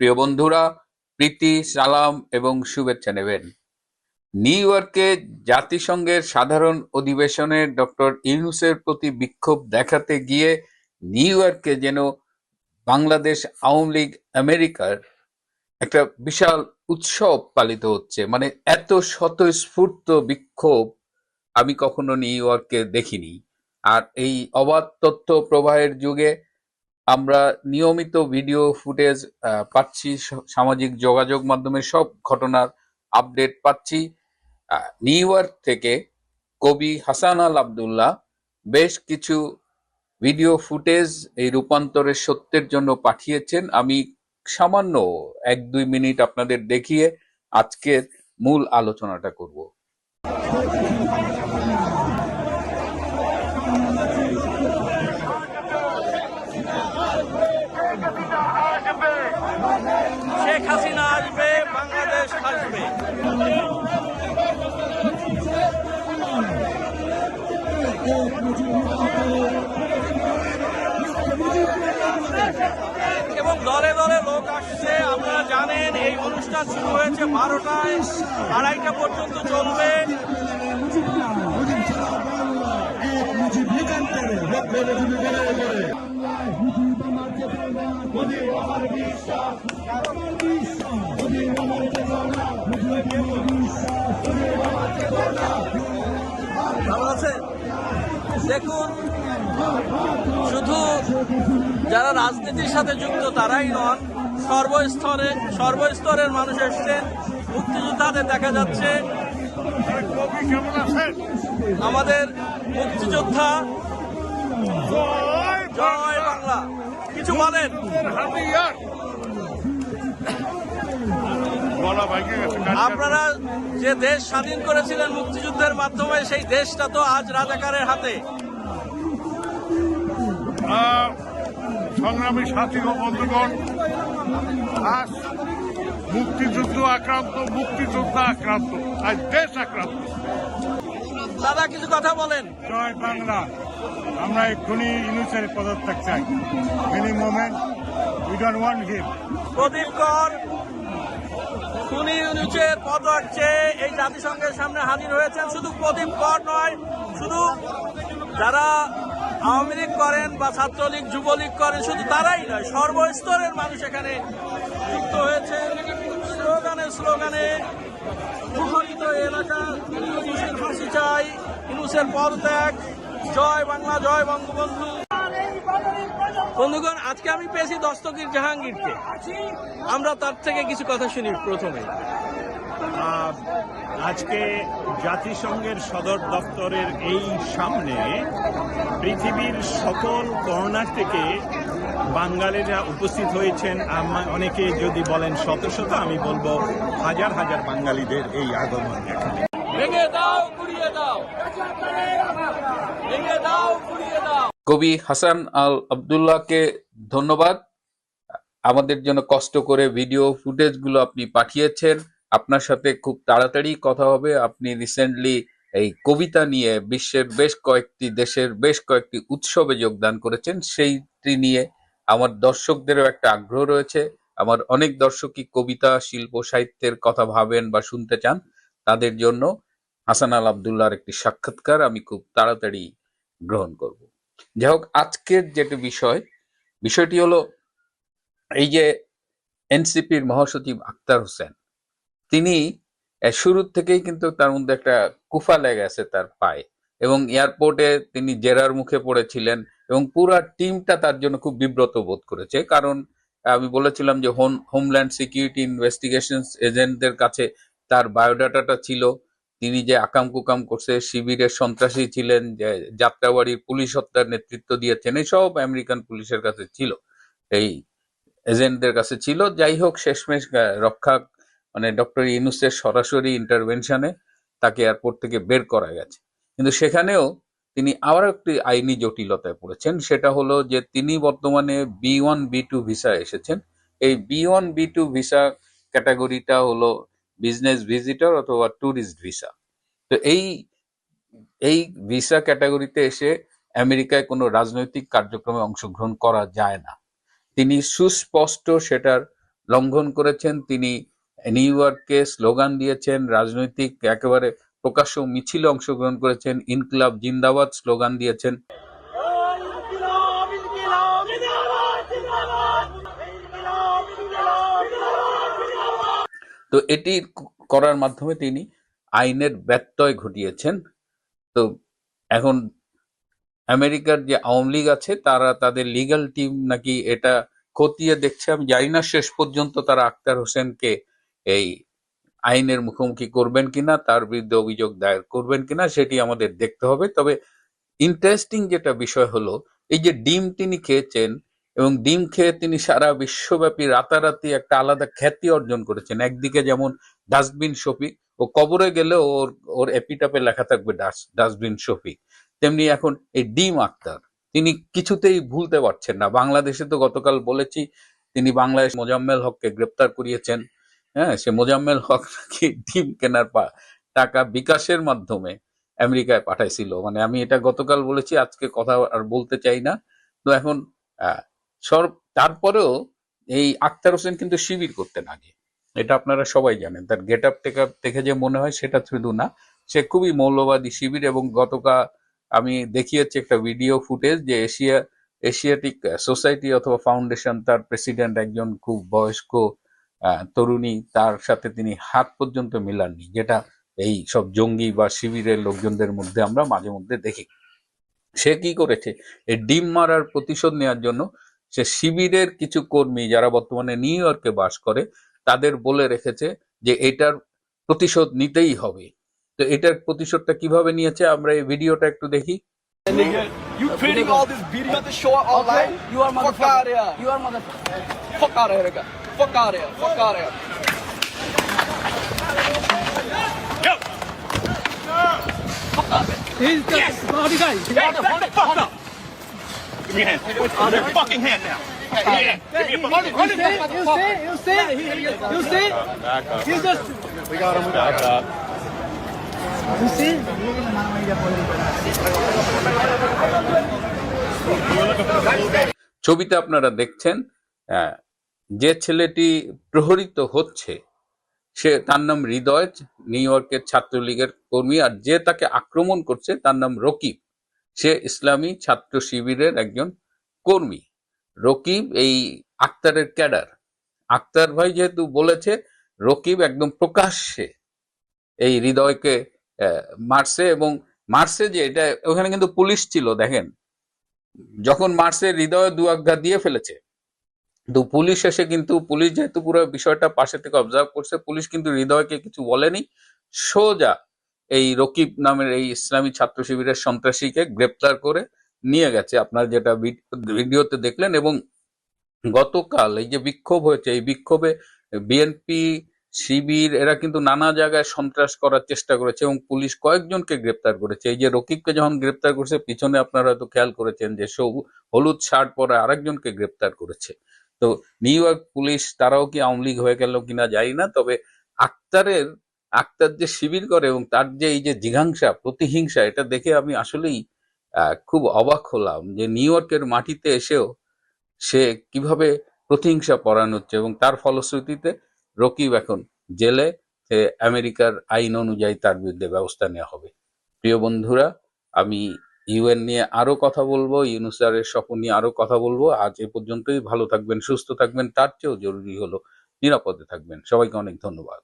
প্রিয় বন্ধুরা, প্রীতি, সালাম এবং শুভেচ্ছা নেবেন। নিউ ইয়র্কে জাতিসংঘের সাধারণ অধিবেশনে ডক্টর ইউনুসের প্রতি বিক্ষোভ দেখাতে গিয়ে নিউ ইয়র্কে যেন বাংলাদেশ আওয়ামী লীগ আমেরিকার একটা বিশাল উৎসব পালিত হচ্ছে মানে এত স্বতঃস্ফূর্ত বিক্ষোভ আমি কখনো নিউ ইয়র্কে দেখিনি। আর এই অবাধ তথ্য প্রবাহের যুগে আমরা নিয়মিত ভিডিও ফুটেজ পাচ্ছি সামাজিক যোগাযোগ মাধ্যমে সব ঘটনার আপডেট পাচ্ছি। নিউ ইয়র্ক থেকে কবি হাসান আল আবদুল্লাহ বেশ কিছু ভিডিও ফুটেজ এই রূপান্তরের সত্যের জন্য পাঠিয়েছেন। আমি সামান্য এক দুই মিনিট আপনাদের দেখিয়ে আজকের মূল আলোচনাটা করব। এবং দলে দলে লোক আসছে, আপনারা জানেন, এই অনুষ্ঠান শুরু হয়েছে বারোটায়, আড়াইটা পর্যন্ত চলবে। ভালো দেখুন, শুধু যারা রাজনীতির সাথে যুক্ত তারাই নন, সর্বস্তরে, সর্বস্তরের মানুষ এসছেন, মুক্তিযোদ্ধাদের দেখা যাচ্ছে। আমাদের মুক্তিযোদ্ধা জয় বাংলা। কিছু বলেন হাতিয়ার গলা ভাঙে গেছে আপনারা যে দেশ স্বাধীন করেছিলেন মুক্তিযুদ্ধের মাধ্যমে সেই দেশটা তো আজ রাজাকারের হাতে। সংগ্রামী সাথী ও বন্ধুগণ আজ মুক্তিযুদ্ধ আক্রান্ত মুক্তিযোদ্ধা আক্রান্ত আজ দেশ আক্রান্ত। দাদা কিছু কথা বলেন। জয় বাংলা। আমরা এক্ষুনি ইউনিসের পদত্যাগ চাই। Any moment we don't want him প্রদীপ কর খুনি ইউনিটের পদক চেয়ে এই জাতিসংঘের সামনে হাজির হয়েছেন। শুধু প্রদীপ কর নয়, শুধু যারা আওয়ামী লীগ করেন বা ছাত্রলীগ, যুবলীগ করেন, শুধু তারাই নয়, সর্বস্তরের মানুষ এখানে যুক্ত হয়েছে। স্লোগানে স্লোগানে মুখরিত এলাকা। ফাঁসি চাই, ইউনুসের পদত্যাগ। জয় বাংলা, জয় বঙ্গবন্ধু। বন্ধুগণ আজকে আমি পেয়েছি দস্তগীর জাহাঙ্গীরকে। আমরা তার থেকে কিছু কথা শুনি প্রথমে। আজকে জাতিসংঘের সদর দপ্তরের এই সামনে পৃথিবীর সকল কর্নার থেকে বাঙালিরা উপস্থিত হয়েছেন। অনেকে যদি বলেন শত শত আমি বলব হাজার হাজার বাঙালিদের এই আগমন। এখানে কবি হাসান আল আবদুল্লাহকে ধন্যবাদ। আমাদের জন্য কষ্ট করে ভিডিও ফুটেজগুলো আপনি পাঠিয়েছেন। আপনার সাথে খুব তাড়াতাড়ি কথা হবে। আপনি রিসেন্টলি এই কবিতা নিয়ে বিশ্বের বেশ কয়েকটি, দেশের বেশ কয়েকটি উৎসবে যোগদান করেছেন। সেইটি নিয়ে আমার দর্শকদেরও একটা আগ্রহ রয়েছে। আমার অনেক দর্শকই কবিতা, শিল্প, সাহিত্যের কথা ভাবেন বা শুনতে চান। তাদের জন্য হাসান আল আবদুল্লাহর একটি সাক্ষাৎকার আমি খুব তাড়াতাড়ি গ্রহণ করব। যাই হোক আজকের যেটা বিষয়, বিষয়টি হলো এই যে এনসিপির মহাসচিব আক্তার হোসেন। তিনি শুরুর থেকেই কিন্তু তার মধ্যে একটা কুফা লেগে আছে তার পায়ে এবং এয়ারপোর্টে তিনি জেরার মুখে পড়েছিলেন এবং পুরা টিমটা তার জন্য খুব বিব্রত বোধ করেছে। কারণ, আমি বলেছিলাম যে হোম, হোমল্যান্ড সিকিউরিটি ইনভেস্টিগেশন এজেন্টদের কাছে তার বায়োডাটাটা ছিল। তিনি যে আকাম কুকাম করছে, শিবিরের সন্ত্রাসী ছিলেন যাত্রাবাড়ির পুলিশ হত্যার নেতৃত্ব দিয়েছেন এই সব আমেরিকান পুলিশের কাছে ছিল। এই এজেন্টদের কাছে ছিল। যাই হোক, শেষমেশ রক্ষা মানে ডক্টর ইউনুসের সরাসরি ইন্টারভেনশনে তাকে এয়ারপোর্ট থেকে বের করা গেছে। কিন্তু সেখানেও তিনি আবার একটি আইনি জটিলতায় পড়েছেন। সেটা হলো যে তিনি বর্তমানে B one, B two visa এসেছেন। এই B one, B two visa ক্যাটাগরিটা হলো বিজনেস ভিজিটর অথবা ট্যুরিস্ট ভিসা তো এই এই ভিসা ক্যাটাগরিতে এসে আমেরিকায় কোনো রাজনৈতিক কার্যক্রমে অংশগ্রহণ করা যায় না। তিনি সুস্পষ্ট সেটার লঙ্ঘন করেছেন, তিনি নিউ ইয়র্কে স্লোগান দিয়েছেন, রাজনৈতিক একেবারে প্রকাশ্য মিছিলে অংশগ্রহণ করেছেন, ইনকলাব জিন্দাবাদ স্লোগান দিয়েছেন। তো এটি করার মাধ্যমে তিনি আইনের ব্যত্যয় ঘটিয়েছেন। তো এখন আমেরিকার যে আওয়ামী লীগ আছে, তারা তাদের লিগ্যাল টিম নাকি এটা খতিয়ে দেখছে। আমি জানি না শেষ পর্যন্ত তারা আক্তার হোসেনকে এই আইনের মুখোমুখি করবেন কিনা, তার বিরুদ্ধে অভিযোগ দায়ের করবেন কিনা, সেটি আমাদের দেখতে হবে। তবে ইন্টারেস্টিং যেটা বিষয় হলো, এই যে ডিম তিনি খেয়েছেন এবং ডিম খেয়ে তিনি সারা বিশ্বব্যাপী রাতারাতি একটা আলাদা খ্যাতি অর্জন করেছেন। একদিকে যেমন ডাস্টবিন শফিক, ও কবরে গেলে ওর ওর এপিটাপে লেখা থাকবে ডাস্টবিন শফিক। তেমনি এখন এই ডিম আক্তার, তিনি কিছুতেই ভুলতে পারছেন না। বাংলাদেশে তো গতকাল বলেছি, তিনি বাংলাদেশ মোজাম্মেল হককে গ্রেপ্তার করিয়েছেন। হ্যাঁ সে মোজাম্মেল হক নাকি ডিম কেনার পা- টাকা বিকাশের মাধ্যমে আমেরিকায় পাঠাইছিল। মানে আমি এটা গতকাল বলেছি, আজকে কথা আর বলতে চাই না। তো এখন আহ, সর তারপরেও এই আক্তার হোসেন কিন্তু শিবির করতেন আগে। এটা আপনারা সবাই জানেন। তার গেট আপ টেক আপ দেখে যে মনে হয় সেটা শুধু না সে খুবই মৌলবাদী শিবির এবং গতকাল আমি দেখিয়েছি একটা ভিডিও ফুটেজ যে এশিয়া এশিয়াটিক সোসাইটি অথবা ফাউন্ডেশন তার প্রেসিডেন্ট একজন খুব বয়স্ক তরুণী তার সাথে তিনি হাত পর্যন্ত মিলাননি যেটা এই সব জঙ্গি বা শিবিরের লোকজনদের মধ্যে আমরা মাঝে মধ্যে দেখি। সে কি করেছে? এই ডিম মারার প্রতিশোধ নেওয়ার জন্য সে শিবিরের কিছু কর্মী যারা বর্তমানে নিউ ইয়র্কে বাস করে তাদের বলে রেখেছে যে এটার প্রতিশোধ নিতেই হবে। তো এটার প্রতিশোধটা কীভাবে নিয়েছে আমরা এই ভিডিওটা একটু দেখি। He's got yes. the body guy. He's the body guy. your hand. Hold your fucking hand now. You see? ছবিতে আপনারা দেখছেন যে ছেলেটি প্রহরিত হচ্ছে সে তার নাম হৃদয় নিউ ইয়র্কের ছাত্রলীগের কর্মী আর যে তাকে আক্রমণ করছে তার নাম রকিব। সে ইসলামী ছাত্র শিবিরের একজন কর্মী। রকিব এই আক্তারের ক্যাডার। আক্তার ভাই যেহেতু বলেছে, রকিব একদম প্রকাশ্যে এই হৃদয়কে মারছে এবং মারছে যে এটা, ওখানে কিন্তু পুলিশ ছিল, দেখেন। যখন মারছে, হৃদয়ে দু আঘাত দিয়ে ফেলেছে। তো পুলিশ এসে কিন্তু, পুলিশ যেহেতু পুরো বিষয়টা পাশে থেকে অবজার্ভ করছে, পুলিশ কিন্তু হৃদয়কে কিছু বলেনি। সোজা এই রকিব নামের এই ইসলামী ছাত্র শিবিরের সন্ত্রাসীকে গ্রেপ্তার করে নিয়ে গেছে। আপনারা যেটা ভিড- ভিডিওতে দেখলেন এবং গতকাল এই যে বিক্ষোভ হয়েছে, এই বিক্ষোভে বিএনপি, শিবির, এরা কিন্তু নানা জায়গায় সন্ত্রাস করার চেষ্টা করেছে এবং পুলিশ কয়েকজনকে গ্রেপ্তার করেছে। এই যে রকিবকে যখন গ্রেপ্তার করেছে, পিছনে আপনারা হয়তো খেয়াল করেছেন যে সবু হলুদ শার্ট পরে আরেকজনকে গ্রেপ্তার করেছে। তো নিউ ইয়র্ক পুলিশ, তারাও কি আওয়ামী লীগ হয়ে গেল কিনা জানি না, তবে আক্তারের আক্তার যে শিবির করে এবং তার যে এই যে জিঘাংসা, প্রতিহিংসা, এটা দেখে আমি আসলেই খুব অবাক হলাম যে নিউ ইয়র্কের মাটিতে এসেও সে কীভাবে প্রতিহিংসা পরায়ণ হচ্ছে এবং তার ফলশ্রুতিতে রকিব এখন জেলে আমেরিকার আইন অনুযায়ী তার বিরুদ্ধে ব্যবস্থা নেওয়া হবে। প্রিয় বন্ধুরা, আমি ইউএন নিয়ে আরও কথা বলব ইউনুসারের স্বপ্ন নিয়ে আরও কথা বলব। আজ এ পর্যন্তই, ভালো থাকবেন, সুস্থ থাকবেন, তার চেয়েও জরুরি হলো নিরাপদে থাকবেন। সবাইকে অনেক ধন্যবাদ।